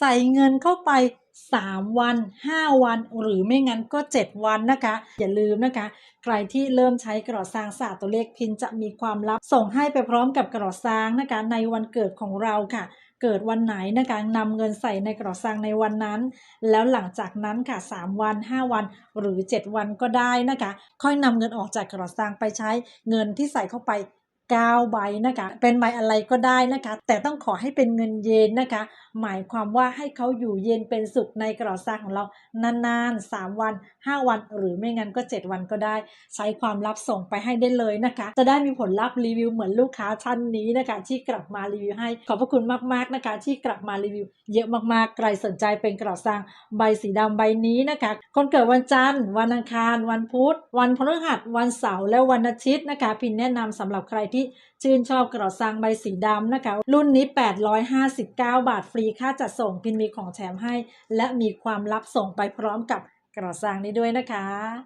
ใส่เงินเข้าไป 3 วัน 5 วัน หรือไม่งั้นก็ 7 วันนะคะ อย่าลืมนะคะ ใครที่เริ่มใช้กระดาษซางศาสตร์ตัวเลขพินจะมีความลับ ส่งให้ไปพร้อมกับกระดาษซางนะคะในวันเกิดของเราค่ะเกิดวันไหนนะคะนำเงินใส่ในกระดาษซางในวันนั้น แล้วหลังจากนั้นค่ะ 3 วัน 5 วัน หรือ 7 วันก็ได้นะคะ ค่อยนำเงินออกจากกระดาษซางไปใช้เงินที่ใส่เข้าไป 9 ใบนะคะ เป็นใบอะไรก็ได้นะคะ แต่ต้องขอให้เป็นเงินเยนนะคะ หมายความว่าให้เขาอยู่เย็นเป็นสุขในกระดาษซางของเรานานๆ 3 วัน 5 วัน หรือไม่งั้นก็ 7 วันก็ได้ ใช้ความลับส่งไปให้ได้เลยนะคะ จะได้มีผลลัพธ์รีวิวเหมือนลูกค้าท่านนี้นะคะ ที่กลับมารีวิวให้ ขอบพระคุณมากๆนะคะ ที่กลับมารีวิว เยอะมากๆ ใครสนใจเป็นกระดาษซางใบสีดำใบนี้นะคะ คนเกิดวันจันทร์ วันอังคาร วันพุธ วันพฤหัส วันเสาร์ และวันอาทิตย์นะคะ พินแนะนำสำหรับใครที่ชื่นชอบกระดาษซางใบสีดำนะคะ รุ่นนี้ 859 บาทฟรีค่าจัดส่งพินมีของแถมให้ และมีความลับส่งไปพร้อมกับกระดาษซางนี้ด้วยนะคะ